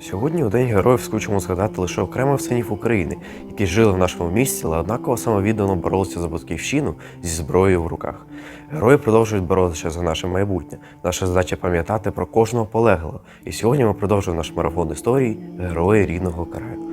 Сьогодні у День героїв скучимо згадати лише окремих синів України, які жили в нашому місті, але однаково самовіддано боролися за батьківщину зі зброєю в руках. Герої продовжують боротися за наше майбутнє. Наша задача пам'ятати про кожного полеглого. І сьогодні ми продовжуємо наш марафон історії Герої рідного краю.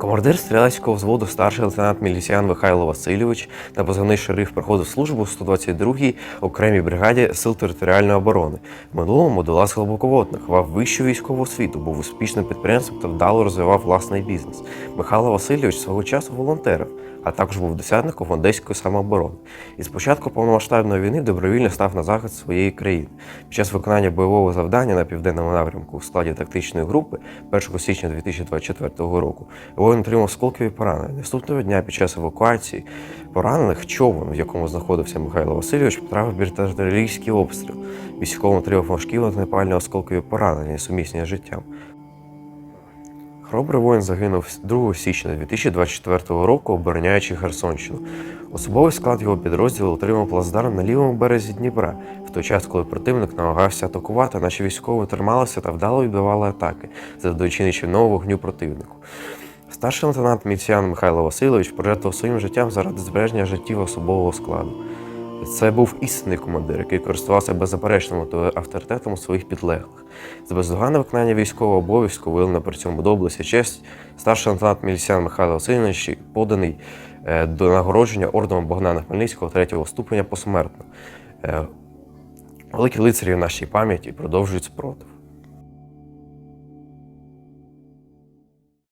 Командир стрілецького взводу старший лейтенант міліціян Михайло Васильович на позивний шериф проходив службу в 122-й окремій бригаді сил територіальної оборони. В минулому до лас глибоководних, мав вищу військову освіту, був успішним підприємцем та вдало розвивав власний бізнес. Михайло Васильович свого часу волонтерив, а також був десятником одеської самооборони. І з початку повномасштабної війни добровільно став на захист своєї країни. Під час виконання бойового завдання на південному напрямку у складі тактичної групи 1 січня 2024 року воїн отримав осколкові поранення. Наступного дня під час евакуації поранених човен, в якому знаходився Михайло Васильович, потрапив під артилерійський обстріл. Військовим отримав важкі вогнепальні осколкові поранення, сумісні з життям. Хоробрий воїн загинув 2 січня 2024 року, обороняючи Херсонщину. Особовий склад його підрозділу отримав плацдарм на лівому березі Дніпра, в той час, коли противник намагався атакувати, наші військові трималися та вдало відбивали атаки, завдаючи нічівного вогню противнику. Старший лейтенант міліціян Михайло Васильович пожертвував своїм життям заради збереження життів особового складу. Це був істинний командир, який користувався беззаперечним авторитетом у своїх підлеглих. За бездоганне виконання військового обов'язку виявлено при цьому доблесть і честь. Старший лейтенант міліціян Михайло Васильович поданий е, до нагородження орденом Богдана Хмельницького третього ступеня посмертно. Е, Великі лицарі в нашій пам'яті продовжують спротив.